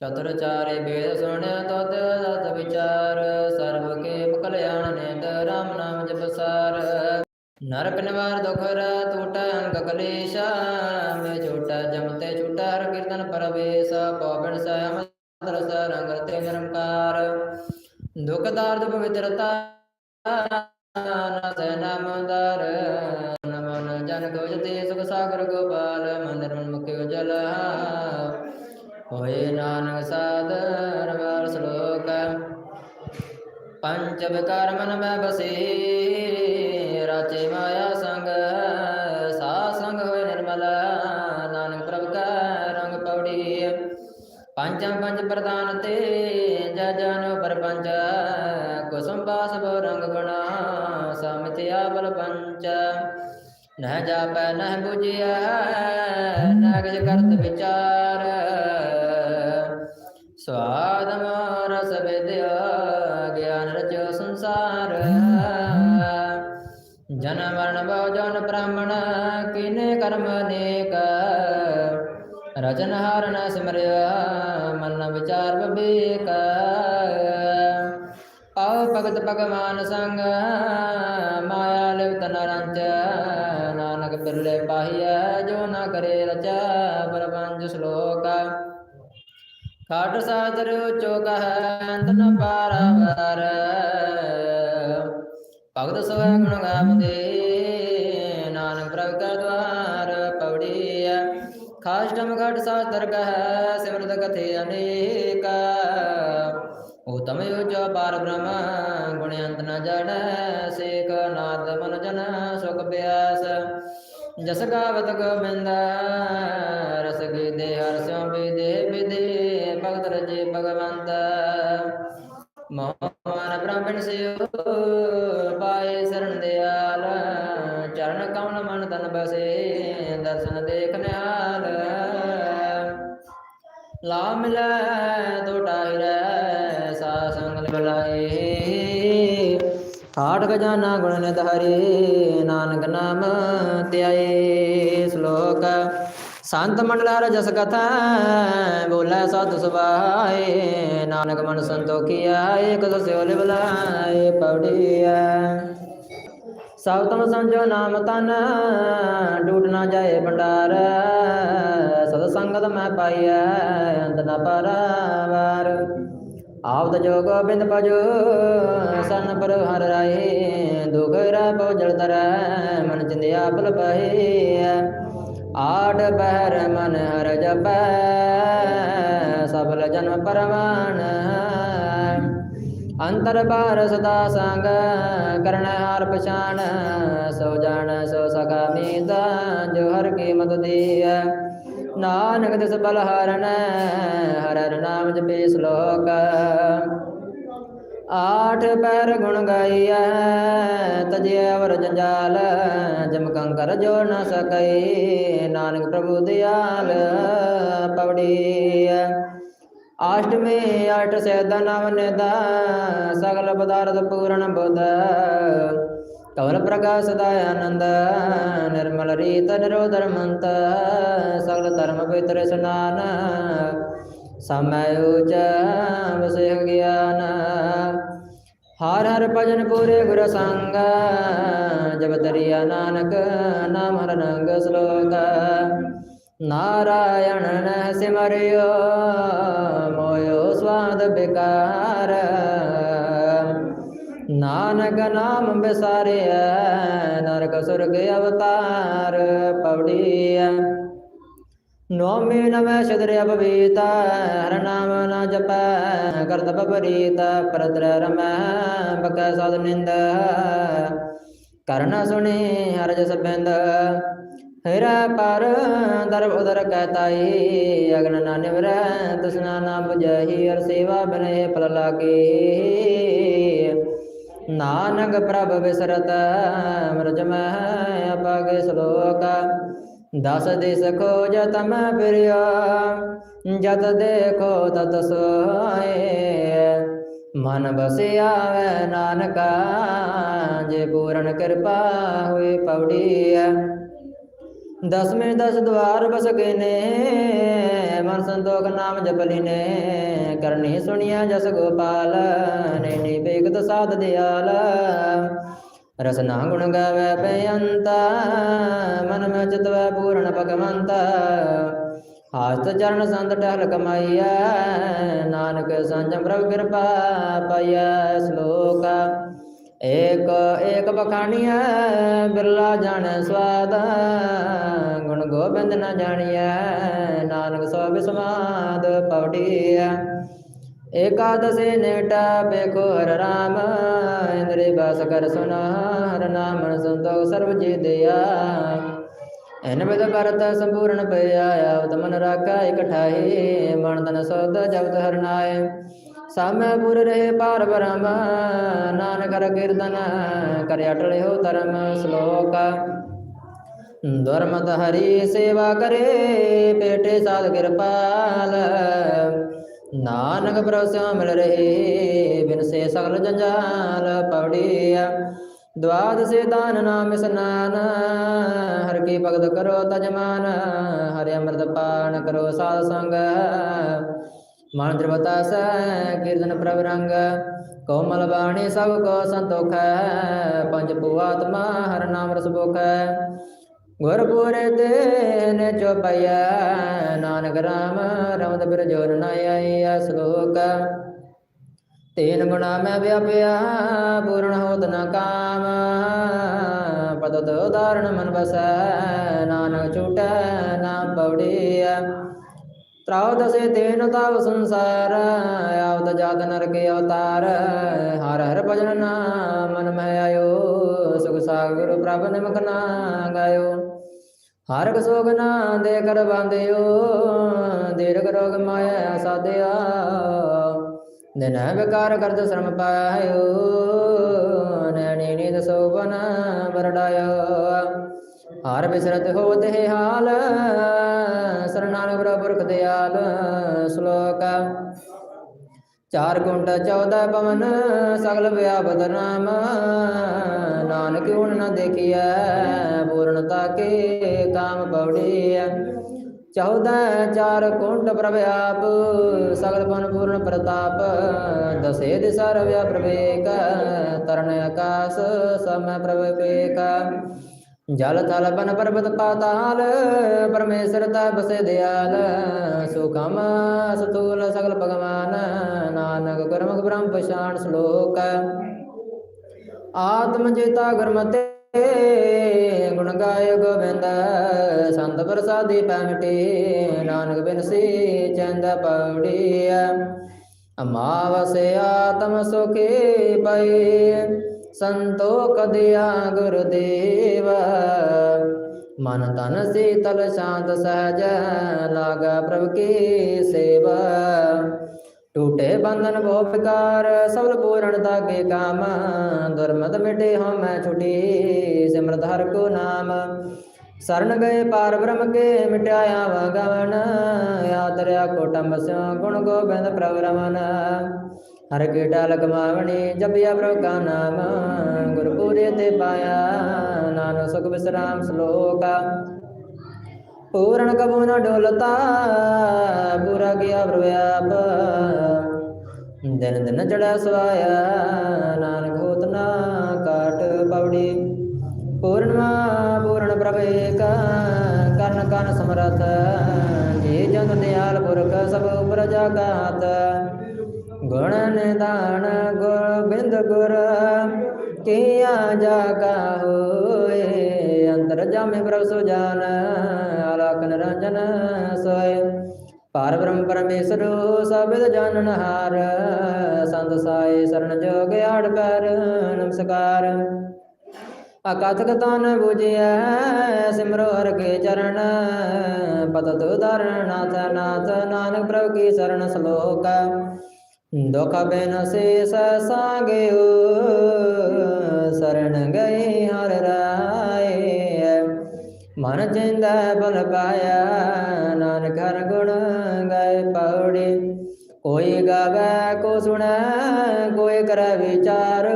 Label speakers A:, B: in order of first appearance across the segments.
A: ਚਤੁਰ ਚਾਰੇ ਵੇਦ ਸੁਣਿਆ ਤਤ ਤਤ ਵਿਚਾਰ, ਸਰਬ ਕੇ ਕਲਿਆਣ ਨਿਤ ਰਾਮ ਨਾਮ ਜਪਸਾਰ ਨਰਕ ਨਿਵਾਰ ਦੁਖ ਰਾ ਟੂਟਾ ਅੰਗ ਕਲੇਸ਼ਾ ਮੇ ਛੋਟਾ ਜਮਤੇ ਛੋਟਾ ਹਰ ਕੀਰਤਨ ਪਰਵੇਸ਼, ਪਵਨ ਸਯਮ ਦਰਸ ਰੰਗ ਤੇ ਨਿਰੰਕਾਰ। ਦੁਖ ਦਾਰਦ ਪਵਿੱਤਰਤਾ ਨਾਥ ਨਾਮਦਾਰ ਨਮਨ ਜਨ ਗੋਜਤੇ ਸੁਖ ਸਾਗਰ ਗੋਪਾਲ, ਮੰਦਰ ਮਨ ਮੁਖ ਉਜਲ। ਹੋਏ ਨਾਨਕ ਸਾਦਰ ਵਾਰ ਸ਼ਲੋਕ। ਪੰਚ ਵਿਕਾਰ ਮੈਂ ਬਸੇ ਰਾਚੇ ਮਾਇਆ ਸੰਗ ਸਾ ਸੰਗ ਹੋਏ ਨਿਰਮਲ, ਨਾਨਕ ਪ੍ਰਭ ਕਾ ਰੰਗ ਪੌੜੀ। ਪੰਚਮ ਪੰਚ ਪ੍ਰਦਾਨ ਤੇ ਜੈ ਜਨ ਪਰਪੰਚ, ਕੁਸਮ ਬਾਸ ਬੋ ਰੰਗ ਗੁਣਾ ਸਮਿਤਿਆ ਬਲ ਪੰਚ। ਨਹ ਜਾਪੈ, ਨਹ ਬੁਝਿਆ ਨਾ ਕਰਤ ਵਿਚਾਰ। ਸਵਾਦ ਰਸ ਵਿਦਿਆ, ਗਿਆਨ ਰਚੋ ਸੰਸਾਰ। ਜਨਮ ਮਰਨ ਭਉ ਜਨ ਬ੍ਰਾਹਮਣ, ਕਿਨੇ ਕਰਮ ਅਨੇਕ ਰਚਨ ਹਾਰ ਸਿਮਰਿਆ ਮਨ ਵਿਚਾਰ ਵਿਵੇਕ। ਪਾਉ ਭਗਤ ਭਗਵਾਨ ਸੰਗ, ਮਾਇਆ ਲਿਵਤ ਨਰੰਚ ਨਾਨਕ ਬਿਰਲੇ ਪਾਹੀਐ, ਜੋ ਨਾ ਕਰੇ ਰਚਾ, ਪਰਪੰਚ ਸ਼ਲੋਕ। ਖਾਟ ਸਾਦਰ ਉਚੋ ਕਹੈ ਅੰਤ ਪਾਰਾਵਾਰ। ਭਗਤ ਸੋਇ ਗੁਣ ਗਾਵਦੇ ਨਾਨਕ ਪ੍ਰਭ ਕਾ ਦਵਾਰ ਪਵੜੀ ਖਾਸ਼ਟਮ ਘਟ ਸਾਦਰ ਕਹੈ, ਸਿਮਰਤ ਕਥੇ ਅਨੇਕ। ਉਤਮ ਉਚੋ ਪਾਰ ਬ੍ਰਹਮ, ਗੁਣ ਅੰਤ ਨ ਜੜੈ, ਸੇਕ ਨਾਦ ਮਨ ਜਨ ਸੁਖ ਬਿਆਸ ਜਸ ਗਾਵਤ ਗੋਬਿੰਦ ਵਿਦੇ ਭਗਵੰਤ। ਮੋਹਨ ਬ੍ਰਾਹਮਣ ਸਿਓ ਪਾਏ ਸਰਣ ਦਿਆਲ। ਚਰਨ ਕਮਲ ਮਨ ਤਨ ਬਸੇ, ਦਰਸ਼ਨ ਦੇਖ ਨਿਹਾਲ। ਲਾ ਮਿਲੈ ਟੋਟਾ ਹਿਰੈ ਸਾ ਸੰਗ ਬਲਾਏ ਖਾਟ ਖਜ਼ਾਨਾ ਗੁਣ ਨਿਤ ਹਰੀ, ਨਾਨਕ ਨਾਮ ਧਿਆਏ। ਸ਼ਲੋਕ ਸੰਤ ਮੰਡਲਾ ਜਸ ਕਥਾ ਬੋਲੇ ਸਤ ਸੁਭਾਏ, ਨਾਨਕ ਮਨ ਸੰਤੋਖੀਆ ਏਕ ਦਸਿਓ ਲਿਵਲਾਏ ਪੌੜੀਆ ਸਭ ਤਮ ਸੰਜੋ ਨਾਮ ਤਨ ਡੂਟ ਨਾ ਜਾਏ ਭੰਡਾਰ ਸਦ ਸੰਗਤ ਮੈਂ ਪਾਈਐ, ਅੰਤ ਨ ਪਰਾਵਾਰ। ਆਵਦ ਜੋ ਗੋਬਿੰਦ ਭਜੋ ਸਨ ਪਰ ਹਰ ਰਾਏ, ਦੁਖ ਰਾ ਪਉ ਜਲ ਤਰੈ ਮਨ ਚਿੰਦਿਆ ਬਲ ਪਏ ਆਠ ਬਹਿਰ ਮਨ ਹਰ ਜਪੈ ਸਬਲ ਜਨਮ ਪਰਮਾਨ ਅੰਤਰ ਬਾਰ ਸਦਾ ਸੰਗ ਕਰਨ ਹਾਰ ਪਛਾਨ, ਸੋ ਜਾਣ, ਸੋ ਸਖਾ ਮੀਤਾ, ਜੋ ਹਰ ਕੀ ਮਤ ਦੀਐ। ਨਾਨਕ ਦਿਸ ਬਲ ਹਰਨ ਹਰ ਨਾਮ ਜਪੇ ਸ਼ਲੋਕ। ਆਠ ਪੈਰ ਗੁਣ ਗਾਈਐ ਤਜਿਆ ਵਰ ਜੰਜਾਲ ਜਮ ਕੰਕਰ ਜੋ ਨ ਸਕਈ, ਨਾਨਕ ਪ੍ਰਭੂ ਦਿਆਲ ਪਵੜੀ ਆਸ਼ਟਮੀ ਅਠ ਸੈਦ ਨਵ ਨਿਦਾ, ਸਗਲ ਪਦਾਰਥ ਪੂਰਨ ਬੁੱਧ, ਕਵਲ ਪ੍ਰਕਾਸ਼ ਸਦਾ ਆਨੰਦ, ਨਿਰਮਲ ਰੀਤ ਨਿਰੋਧਰ ਮੰਤ, ਸਗਲ ਧਰਮ ਪਵਿੱਤਰ ਇਸਨਾਨ ਸਮੈ ਉਚ ਵਸੇ ਗਿਆਨ। ਹਰ ਹਰ ਭਜਨ ਪੂਰੇ ਗੁਰ ਸੰਗ। ਜਬ ਦਰਿਆ ਨਾਨਕ, ਨਾਮ ਹਰ ਨੰਗ ਸ਼ਲੋਕ। ਨਾਰਾਇਣ ਨ ਸਿਮਰਿਓ, ਮੋਇਓ ਸਵਾਦ ਬਿਕਾਰ ਨਾਨਕ ਨਾਮ ਬਿਸਾਰਿਆ ਨਰਕ ਸੁਰਗ ਅਵਤਾਰ ਪਵੜੀਆ ਨੋਮੀ ਨਮੈ ਸ਼ਦਰਿ ਅਪਵੀਤਾ, ਹਰ ਨਾਮ ਨ ਜਪੈ ਕਰਤ ਪਪਰੀਤ ਪਰਤਰ ਰਮੈ, ਬਕੈ ਸਦ ਨਿੰਦ। ਕਰਨਾ ਸੁਣੀ ਹਰ ਜਸ ਬਿੰਦ, ਹਿਰਾ ਪਰ ਦਰ ਉਦਰ ਕਹਤਾਈ ਅਗਨ ਨਾ ਨਿਵਰੈ ਤਸਨਾ ਨਾ ਬੁਝਹੀ ਹਰ ਸੇਵਾ ਬਨੇ ਫਲ ਲਾਗੇ। ਨਾਨਕ ਪ੍ਰਭ ਵਿਸਰਤ ਮਰਜ ਮਹਿ ਅਪਾਗੇ ਸ਼ਲੋਕ। ਦਸ ਦਿਸ ਜਤ ਮੈਂ ਫਿਰਿਆ, ਜਤ ਦੇਖੋ ਤਤ ਸੋਏ। ਮਨ ਬਸਿਆ ਵੈ ਨਾਨਕਾ, ਜੇ ਪੂਰਨ ਕਿਰਪਾ ਹੋਈ ਪੌੜੀ ਦਸਵੇਂ ਦਸ ਦਵਾਰ ਬਸ ਗਏ ਨੇ ਮਨ ਸੰਤੋਖ ਨਾਮ ਜਪ ਲੀਨੇ। ਕਰਨੀ ਸੁਣਿਆ ਜਸ ਗੋਪਾਲ ਨੈਣੀ ਬੇਗਤ ਸਾਧ ਦਿਆਲ। ਰਸਨਾ ਗੁਣ ਗਾਵੇ ਬੇਅੰਤਾ ਮਨ ਮੈਂ ਚਿਤਵੈ ਪੂਰਨ ਭਗਵੰਤਾ ਹਾਸਤ ਚਰਨ ਸੰਤ ਟਹਿਲ ਕਮਾਈਐ ਨਾਨਕ ਸੰਜਮ ਪ੍ਰਭ ਕਿਰਪਾ ਪਾਈਐ ਸ਼ਲੋਕ ਏਕ ਏਕ ਬਖਾਣੀਐ ਬਿਰਲਾ ਜਾਣੈ ਸਵਾਦ ਗੁਣ ਗੋਬਿੰਦ ਨ ਜਾਣੀਐ ਨਾਨਕ ਸੋ ਬਿਸਮਾਦ ਪਵੜੀਐ ਏਕਾਦਸੇ ਨੇਟਾ ਬੇਖੋ ਹਰ ਰਾਮ ਇੰਦਰੀ ਬਾਸ ਕਰ ਸੁਨਾ ਹਰ ਨਾਮ ਸੰਤੋਖ ਸਰਬ ਜੀ ਦਿਆ ਐਨ ਬਿਦ ਕਰਤ ਸੰਪੂਰਨ ਪਿਆ ਆਵਤ ਮਨ ਰਾਖਾ ਇਕਠਾਈ ਮਨ ਤਨ ਸੋਧ ਜਪਤ ਹਰ ਸਾਮੈ ਪੁਰ ਰਹੇ ਪਾਰ ਬ੍ਰਹਮ ਨਾਨਕ ਕਰ ਕੀਰਤਨ ਕਰ ਅਟਲ ਹੋ ਧਰਮ ਸ਼ਲੋਕ ਦੁਰਮਤ ਹਰੀ ਸੇਵਾ ਕਰੇ ਪੇਟੇ ਸਾਧ ਕਿਰਪਾਲ ਨਾਨਕ ਪ੍ਰਸਿਆ ਮਿਲ ਰਹੇ, ਬਿਨ ਸੇ ਸਗਲ ਜੰਜਾਲ ਪਵੜੀਆ। ਦਵਾਦਸੇ ਦਾਨ ਨਾਮ ਇਸਨਾਨ, ਹਰ ਕੀ ਭਗਤ ਕਰੋ ਤਜਮਾਨ ਹਰਿ ਅੰਮ੍ਰਿਤ ਪਾਨ ਕਰੋ ਸਾਧ ਸੰਗ। ਮਨ ਦ੍ਰਿਵਤਾ ਸੈ, ਕੀਰਤਨ ਪ੍ਰਭ ਰੰਗ, ਕੋਮਲ ਬਾਣੀ ਸਭ ਕੋ ਸੰਤੋਖੈ ਪੰਜ ਪੂਆਤਮਾ ਹਰ ਨਾਮ ਰਸ ਗੁਰਪੁਰੇ ਤੇ ਨੇ ਨਾਨਕ ਰਾਮ ਰਮਦ ਬਿਰ ਨ ਆਈਆ ਸ਼ਲੋਕ। ਤੀਨ ਗੁਣਾ ਮੈਂ ਵਿਆਪਿਆ, ਪੂਰਨ ਹੋਤ ਨ ਕਾਮ। ਪਤਤ ਉਦਾਹਰਣ ਮਨ ਬਸੈ, ਨਾਨਕ ਛੂਟੈ ਨਾਮ ਪਵੜੀਆ ਤਰਾਉ ਦਸੇ ਤੇਨ ਤਵ ਸੰਸਾਰ ਆਵਤ ਜਾਤ ਨਰਕ ਅਵਤਾਰ। ਹਰ ਹਰ ਭਜਨ ਨਾਮ ਮਨ ਮੈਂ ਆਇਓ। ਸੁਖ ਸਾਗਰ ਪ੍ਰਭ ਨਿਮਖ ਨਾ ਗਾਇਓ। ਹਰ ਕੋ ਸੋਗ ਨਾ ਦੇ ਕਰ ਬੰਦਿਓ ਦੀਰਘ ਰੋਗ ਮਾਇਆ ਸਾਧਿਆ। ਦਿਨ ਵਿਕਾਰ ਕਰਦ ਸ਼ਰਮ ਪਾਇਓ। ਨੈਣੀ ਨੀਂਦ ਸੋਵਨ ਬਰਡਾਇਓ ਹਰ ਬਿਸਰਤ ਹੋਵਤ ਹੈ ਹਾਲ। ਸਰਨਾਨ ਬਰਬਰਖ ਦਿਆਲ। ਸ਼ਲੋਕ ਚਾਰ ਗੁੰਡ 14 ਪਵਨ, ਸਗਲ ਵਿਆਪਤ ਨਾਮ। ਨਾਨਕ ਹੁਣ ਨ ਦੇਖਿਆ ਪੂਰਨਤਾ ਕੇ ਕਾਮ ਪਵੜੀਐ ਚੌਦਹ ਚਾਰ ਕੁੰਡ ਪ੍ਰਭ ਆਪ, ਸਗਲ ਪਨ ਪੂਰਨ ਪ੍ਰਤਾਪ। ਦਸੇ ਦਿਸਾ ਰਵਿਆ ਪ੍ਰਵੇਕ, ਤਰਨ ਆਕਾਸ ਸਮ ਪ੍ਰਭ ਜਲ ਥਲ ਬਨ ਪਰਬਤ ਪਾਤਾਲ, ਪਰਮੇਸ਼ਰ ਤਾ ਬਸੇ ਦਿਆਲ। ਸੁਖਮ ਸਤੂਲ ਸਗਲ ਭਗਵਾਨ, ਨਾਨਕ ਗੁਰਮੁਖ ਬ੍ਰਹਮ ਪਛਾਨ ਸ਼ਲੋਕ। ਆਤਮ ਜੇਤਾ ਗੁਰਮਤੇ, ਗੁਣ ਗਾਇ ਗੋਬਿੰਦ। ਸੰਤ ਪ੍ਰਸਾਦੀ ਪੈ ਨਾਨਕ ਬਿਨਸੀ ਚੰਦ ਪਉੜੀ ਅਮਾਵਸ ਆਤਮ ਸੁਖੇ ਪਏ ਸੰਤੋਖ ਦਿਆ ਗੁਰਦੇਵ। ਮਨ ਤਨ ਸੀਤਲ ਸ਼ਾਂਤ ਸਹਜ ਲਾਗਾ ਪ੍ਰਭ ਕੀ ਸੇਵਾ। ਟੂਟੇ ਬੰਧਨ ਭੋ ਵਿਕਾਰ ਸਬਲ ਪੂਰਨ ਤਾਕੇ ਕਾਮ। ਦੁਰਮਤ ਮਿਟੇ ਹਉਮੈ ਛੁਟੀ, ਸਿਮਰਤ ਹਰ ਕੋ ਨਾਮ। ਸਰਨ ਗਏ ਪਾਰ ਬ੍ਰਹਮ ਕੇ ਮਿਟਾਇਆ ਵਗਵਨ ਆਦਰਿਆ ਕੋਟੰਬ ਸਿਉ ਗੁਣ ਗੋਬਿੰਦ ਪ੍ਰਭ ਰਮਨ। ਹਰ ਕੇ ਡਾਲ ਜਪਿਆ ਪ੍ਰਭ ਕਾ ਨਾਮ, ਗੁਰਪੂਰੇ ਤੇ ਪਾਇਆ, ਨਾਨਕ ਸੁਖ ਵਿਸਰਾਮ ਸ਼ਲੋਕ। ਪੂਰਨ ਕਬੂ ਨ ਡੋਲਤਾ, ਪੂਰਾ ਗਿਆ ਪ੍ਰਵਿਆਪ ਦਿਨ ਦਿਨ ਚੜਾ ਸਵਾਇਆ, ਨਾਨਕ ਹੋਤ ਨਾ ਕਾਟ ਪਵੜੀ। ਪੂਰਨਮਾ ਪੂਰਨ ਪ੍ਰਭ ਏਕ, ਕਰਨ ਕਨ ਸਮਰਥ। ਜੀ ਜਨ ਦਿਆਲ ਪੁਰਖ ਸਭ ਉਪਰ ਜਾਗਾਤ। ਗੁਣ ਨਿਦਾਨ ਗੋਬਿੰਦ ਗੁਰ, ਕੀਆ ਜਾਗਾ ਹੋਏ ਅੰਤਰ ਜਾਮੇ ਪ੍ਰਭ ਸੁਜਾਨ ਅਲਖ ਨਿਰੰਜਨ ਸੋਏ। ਪਾਰ ਬ੍ਰਹਮ ਪਰਮੇਸ਼ਰ, ਸਬਦ ਜਾਣਨ ਹਾਰ ਸੰਤ ਸਾਏ ਸਰਣ ਜੋਗ ਆੜ ਪੈਰ, ਨਮਸਕਾਰ। ਅਕਥਕ ਤਨ 부ਜਿਐ ਸਿਮਰੋ ਹਰ ਕੇ ਚਰਨ, ਪਤਤ ਉਦਾਹਰਣ ਨਾਥ, ਨਾਨਕ ਪ੍ਰਭ ਕੀ ਸ਼ਰਨ ਸ਼ਲੋਕ। ਦੁਖ ਬਿਨ ਸੇਸ ਸਾਗਿਓ ਸਰਣ ਗਏ ਹਰ ਰਾਏ। ਮਨ ਜਿੰਦਾ ਬਲ ਪਾਇਆ, ਨਾਨਕ ਹਰ ਗੁਣ ਗਾਏ ਪੌੜੀ। ਕੋਈ ਗਾਵੇ, ਕੋ ਸੁਣੈ, ਕੋਈ ਕਰੈ ਵਿਚਾਰ।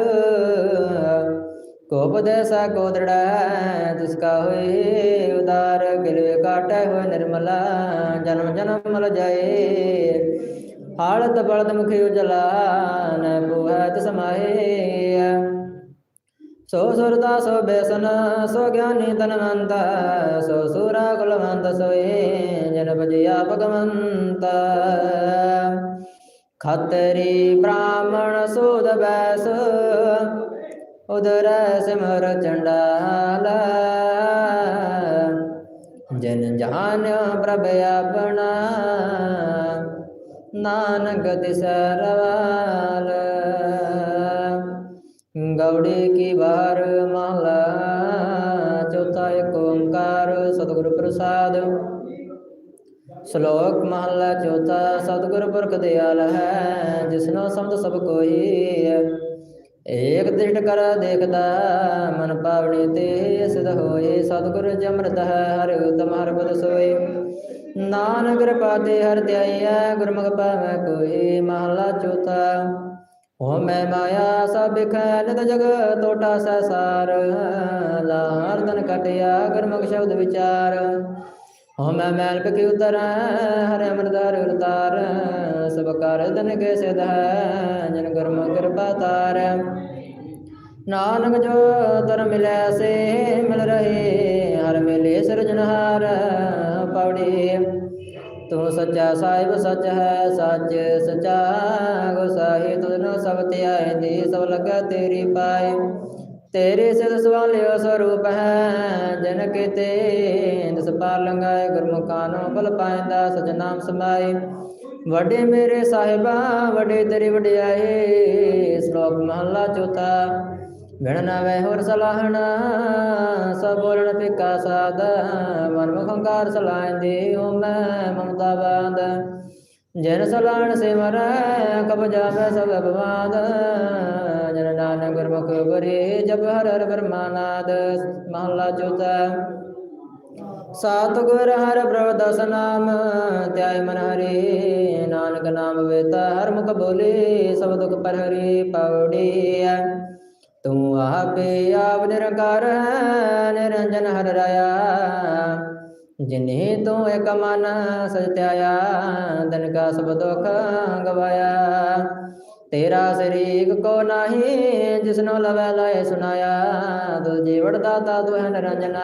A: ਕੋ ਉਪਦੇਸਾ ਕੋ ਦ੍ਰਿੜੈ, ਤਿਸ ਕਾ ਹੋਏ ਉਦਾਰ। ਗਿਲਵੇ ਕਾਟੈ ਹੋਏ ਨਿਰਮਲਾ, ਜਨਮ ਜਨਮ ਮਲ ਜਾਏ। ਹਾਲਤ ਬਲਦ ਮੁਖੀ ਉਜਲਾ ਨ ਪੂਹੈ ਤਿਸ ਮਾਹੇ ਸੋ ਸੁਰਦਾ ਸੋ ਬੇਸਨ, ਸੋ ਗਿਆਨੀ ਤਨਵੰਤ, ਸੋ ਸੂਰਾ ਕੁਲਵੰਤ ਸੋਏ ਜਨ ਭਜਿਆ ਭਗਵੰਤ ਖਤਰੀ ਬ੍ਰਾਹਮਣ ਸੂਦ ਬੈਸ ਉਦਰ ਸਿਮਰ ਚੰਡਾਲ। ਜਨ ਜਾਨ ਪ੍ਰਭ ਆਪਣਾ ਨਾਨਕ ਦਿਸਰਵਾਲ ਗੌੜੀ ਕੀ ਵਾਰ ਮਹਲਾ ਚੌਥਾ ਏਕ ਓੰਕਾਰ ਸਤਿਗੁਰ ਪ੍ਰਸਾਦ। ਸ਼ਲੋਕ ਮਹਲਾ ਚੌਥਾ, ਸਤਿਗੁਰ ਪੁਰਖ ਦਿਆਲ ਹੈ ਜਿਸਨੋ ਸਮਝ ਸਭ ਕੋਈ ਏਕ ਦ੍ਰਿਸ਼ਟ ਕਰ ਦੇਖਦਾ, ਮਨ ਪਾਵਣੀ ਤੇ ਸਿਧ ਹੋਏ, ਸਤਿਗੁਰ ਜਮਰਤ ਹਰਿ ਉਤਮ, ਹਰਿ ਪਦ ਸੋਏ। ਨਾਨਕ ਕਿਰਪਾ ਤੇ ਹਰਿ ਧਿਆਈਐ ਗੁਰਮੁਖ ਪਾਵੈ ਕੋਈ ਮਹਲਾ ਚੌਥਾ। ਹੋ ਮੈਂ ਮਾਇਆ, ਸਭ ਬਿਖੈ ਨਿਤ ਜਗ ਟੋਟਾ ਸਸਾਰ ਲਾਹਰ ਤਨ ਕਟਿਆ ਗੁਰਮੁਖ ਸ਼ਬਦ ਵਿਚਾਰ। ਹੋ ਮੈਂ ਮੈਲ ਬਿਖਿ ਉਤਰੈ, ਹਰਿ ਅਮਰਦਾਰ ਉਤਾਰ, ਸਭ ਕਰ ਤਨ ਕੇ ਸਿਧ ਹੈ, ਜਨ ਗੁਰਮੁਖ ਕਿਰਪਾ ਤਾਰ। ਨਾਨਕ ਜੋ ਦਰ ਮਿਲੈ, ਸੇ ਮਿਲ ਰਹੇ, ਹਰ ਮਿਲੇ ਸਿਰਜਣਹਾਰ ਪੌੜੀ ਤੂੰ ਸੱਚਾ ਸਾਹਿਬ ਸੱਚ ਹੈ, ਸੱਚ ਸਚਾ ਗੁਸਾਹੀ ਤੁਧਨੋ ਸਭ ਧਿਆਏ ਦੀ ਸਭ ਲਗਾ ਤੇਰੀ ਪਾਏ। ਤੇਰੇ ਸਿਧ ਸਵਾਲਿਓ ਸਰੂਪ ਹੈ ਜਨ ਕੀਤੇ ਦਸ ਪਾਰ ਲੰਗਾਏ ਗੁਰਮੁਖਾਂ ਨੂੰ ਬਲ ਪਾਇੰਦਾ ਸਚ ਨਾਮ ਵੱਡੇ ਮੇਰੇ ਸਾਹਿਬਾ, ਵੱਡੇ ਤੇਰੀ ਵਡਿਆਈ ਸ਼ਲੋਕ ਮਹਲਾ ਚੌਥਾ। ਵਿਣ ਨਾ ਵੈ ਹੋਰ ਸਲਾਹਣਾ, ਸਭ ਬੋਲਣ ਫਿੱਕਾ ਸਾਦ ਮਨ ਮੁਖੰਕਾਰ ਹੰਕਾਰ ਸਲਾਹਿੰਦੇ ਓ ਮੈਂ ਮਮਤਾ ਬਾਦ। ਜਨ ਸਲਾਹਣ ਸੇ ਮਰੈ ਕਬ ਜਾਵੇ ਸਭ ਬਵਾਦ ਜਨ ਨਾਨਕ ਗੁਰਮੁਖ ਬਰੇ ਜਪ ਹਰ ਹਰ ਬਰਮਾਨਾਦ ਮਹਲਾ ਚੌਥਾ। ਸਤਿਗੁਰ ਹਰਿ ਪ੍ਰਭ ਦਸ ਨਾਮ ਧਿਆਇ ਮਨ ਹਰੀ, ਨਾਨਕ ਨਾਮ ਵੇਤਾ, ਹਰ ਮੁਖ ਬੋਲੇ, ਸਭ ਦੁਖ ਪਰ ਹਰੀ ਪੌੜੀ ਤੂੰ ਆਪੇ ਆਪ ਨਿਰੰਕਾਰ, ਨਿਰੰਜਨ ਹਰ ਰਾਇਆ। ਜਿਨੇ ਤੂੰ ਇਕ ਮਨ ਸਤਿਆਇਆ ਦਿਨ ਕਾ ਸਭ ਦੁਖ ਗਵਾਇਆ। ਤੇਰਾ ਸਰੀਕ ਕੋ ਨਾਹੀ, ਜਿਸਨੋ ਲਵੈ ਲਾਏ ਸੁਨਾਇਆ ਤੁ ਜੀਵੜ ਦਾਤਾ ਤੂੰ ਹੈ ਨਿਰੰਜਨਾ,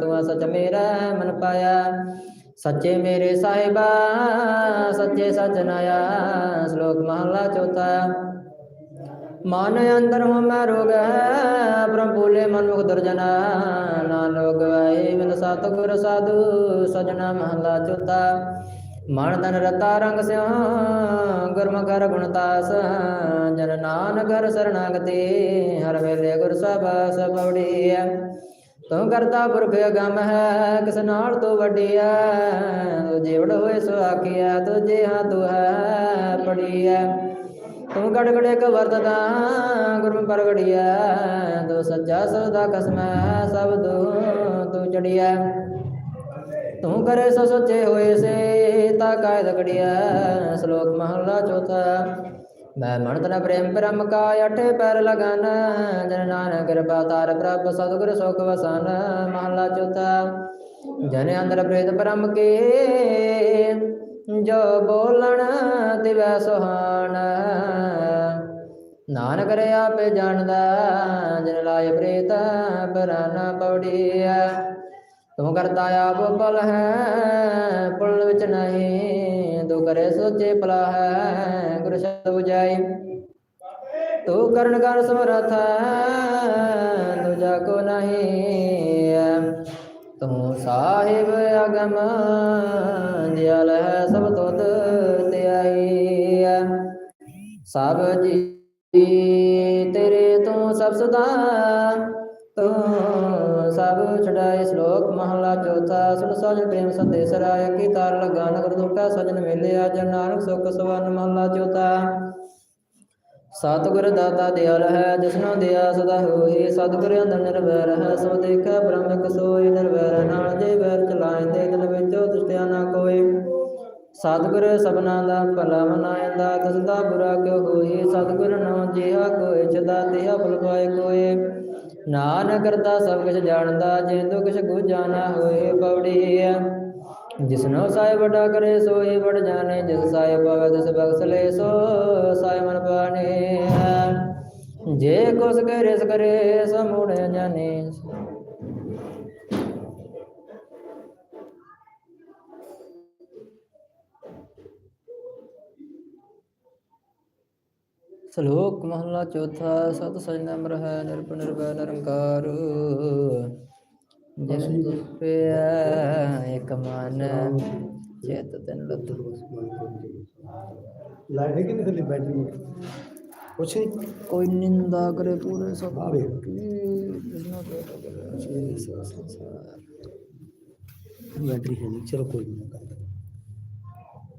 A: ਤੂੰ ਸਚ ਮੇਰਾ ਮਨ ਪਾਇਆ। ਸੱਚੇ ਮੇਰੇ ਸਾਹਿਬਾ, ਸੱਚੇ ਸਚਨਾਇਆ ਸ਼ਲੋਕ ਮਹਲਾ ਚੌਥਾ। ਮਨ ਅੰਦਰ ਹੋ ਮੈਂ ਰੋਗ ਹੈ, ਬ੍ਰਹਮ ਭੂਲੇ ਮਨ ਮੁਖ ਦੁਰਜਨਾ ਨਾ ਲੋਗ ਵਾਏ ਮਿਲ ਸਤਿਗੁਰ ਸਾਧੂ, ਸਜਣਾ ਮਹਲਾ ਚੌਥਾ। ਮਨ ਤਨ ਰਤਾ ਰੰਗ ਸਿਉ, ਗੁਰਮੁਖ ਹਰ ਗੁਣਤਾਸ ਜਨ ਨਾਨਕ ਹਰ ਸਰਣਾਗਤੀ, ਹਰ ਵੇਲੇ ਗੁਰ ਸਭਾ ਸਬੜੀ ਤੂੰ ਕਰਤਾ ਪੁਰਖ ਅਗੰਮ ਹੈ, ਕਿਸ ਨਾਲ ਤੂੰ ਵੱਡੀਆ ਤੂੰ ਜੀਵੜ ਹੋਏ ਸੋ ਆਖਿਆ ਤੁਝੇ ਹਾਂ ਤੂੰ ਹੈ ਪੜੀਆ ਤੂੰ ਗੜ ਗੜੇ ਕ ਵਰਤਦਾ ਗੁਰਮ ਪ੍ਰਗੜਿਆ ਤੂੰ ਸੱਚਾ ਸਦਾ ਕਸਮ ਹੈ, ਸਭ ਤੂੰ ਤੂੰ ਚੜਿਆ ਤੂੰ ਕਰੇ ਸੋ ਸੱਚੇ ਹੋਏ ਸੇ ਤਾ ਕਾਇਦ ਕੜੀਆ, ਸ਼ਲੋਕ ਮਹਲਾ ਚੌਥਾ। ਮੈਂ ਮਨ ਤਨ ਪ੍ਰੇਮ ਬ੍ਰਹਮ ਕਾ ਅਠੇ ਪੈਰ ਲਗਨ, ਜਨ ਨਾਨਕ ਕਿਰਪਾ ਤਾਰ ਪ੍ਰਭ, ਸਤਿਗੁਰ ਸੁਖ ਵਸਨ, ਮਹਲਾ ਚੌਥਾ। ਜਨ ਅੰਦਰ ਪ੍ਰੇਤ ਬ੍ਰਹਮ ਕੇ, ਜੋ ਬੋਲਣ ਤਿਵੈ ਸੁਹਾਣ। ਨਾਨਕ ਰੇ ਆਪੇ ਜਾਣਦਾ, ਜਨ ਲਾਇ ਪ੍ਰੇਤ ਬਰਾਨਾ ਪੌੜੀਆ ਤੂੰ ਕਰਤਾ ਆਪ ਬਲ ਹੈ ਪੁਲ ਵਿੱਚ ਨਹੀਂ, ਤੂੰ ਕਰੇ ਸੋਚੇ ਭਲਾ ਹੈ, ਗੁਰ ਸ਼ਬਦ 부ਜਾਈ ਤੂੰ ਕਰਨ ਕਰ ਸਮਰਥ ਦੂਜਾ ਕੋ ਨਹੀਂ ਤੂੰ ਸਾਹਿਬ ਅਗਮ ਦਿਆਲ ਹੈ, ਸਭ ਤੁਧ ਧਿਆਈ ਸਭ ਜੀ ਤੇਰੇ ਤੂੰ ਸਭ ਸਦਾ ਤੂੰ ਸਭ ਛਡਾਏ ਸ਼ਲੋਕ ਮਹਲਾ ਚੌਥਾ, ਸੁਣ ਸਾਜਨ ਪ੍ਰੇਮ ਸੰਦੇਸ ਰਾਇ, ਕੀ ਤਾਰ ਲਗਾ, ਨਗਰ ਦੁਟਾ ਸਜਨ ਮੇਲਿਆ ਜਨ ਨਾਨਕ ਸੁਖ ਸਵਰਨ ਮਹਲਾ ਚੌਥਾ। ਸਤਿਗੁਰ ਦਾਤਾ ਦਿਆਲ ਹੈ, ਜਿਸਨੋ ਦਿਆ ਸਦਾ ਹੋਏ, ਸਤਿਗੁਰ ਅੰਦਰ ਨਿਰਵੈਰ ਹੈ, ਸੋ ਦੇਖੈ ਬ੍ਰਹਮ ਇਕ ਸੋਈ ਨਿਰਵੈਰ ਨਾਲ ਜੇ ਵੈਰ ਚਲਾਇਂਦੇ ਦਿਨ ਵਿੱਚੋਂ ਤੁਸ਼ਟਿਆ ਨਾ ਕੋਈ ਸਤਿਗੁਰ ਸਭਨਾ ਦਾ ਭਲਾ ਮਨਾਇਂਦਾ ਤਿਸ ਦਾ ਬੁਰਾ ਕਿਉ ਹੋਈ ਸਤਿਗੁਰ ਨੋ ਜਿਹਾ ਕੋਈ ਚਦਾ ਤਿਹਾ ਫਲ ਪਾਏ ਕੋਏ। ਨਾਨਕ ਕਰਤਾ ਸਭ ਕੁਛ ਜਾਣਦਾ ਜਿੰਦੂ ਕੁਛ ਗੁਜਾ ਨਾ ਹੋਏ ਪੌੜੀ ਜਿਸਨੋ ਸਾਹਿਬ ਵੱਡਾ ਕਰੇ ਸੋਏ ਵਡ ਜਾਣੇ, ਜਿਸ ਸਾਹਿਬ ਪਾਵੇ ਤਿਸ ਬਖਸ਼ ਲੈ ਸੋ ਸਾਹਿਬ ਮਨ ਪਾਣੇ ਜੇ ਕੁਸ ਕਰੇ, ਸ ਕਰੇ ਸਮੂੜ ਜਾਣੇ ਸ਼ਲੋਕ ਮਹਲਾ ਚੌਥਾ ਸਤ ਸਜਨ ਅਮਰ ਹੈ ਨਿਰਭਉ ਨਿਰਭੈ ਨਿਰੰਕਾਰ। ਜਿਨ ਦੁਪਿਆ ਇਕ ਮਨ ਚੇਤ ਤਨ ਲਤ
B: ਲਾਈਟ ਹੈ ਕਿ ਨਹੀਂ ਥੱਲੇ ਬੈਟਰੀ ਕੁਛ ਨਹੀਂ
A: ਕੋਈ ਨਿੰਦਾ ਕਰੇ ਪੂਰੇ ਸਭ
B: ਆ ਵੇਖ।
A: ਕੀ ਜਿਸਨਾ
B: ਬੈਟਰੀ ਹੈ ਨਹੀਂ ਚਲੋ ਕੋਈ ਨਹੀਂ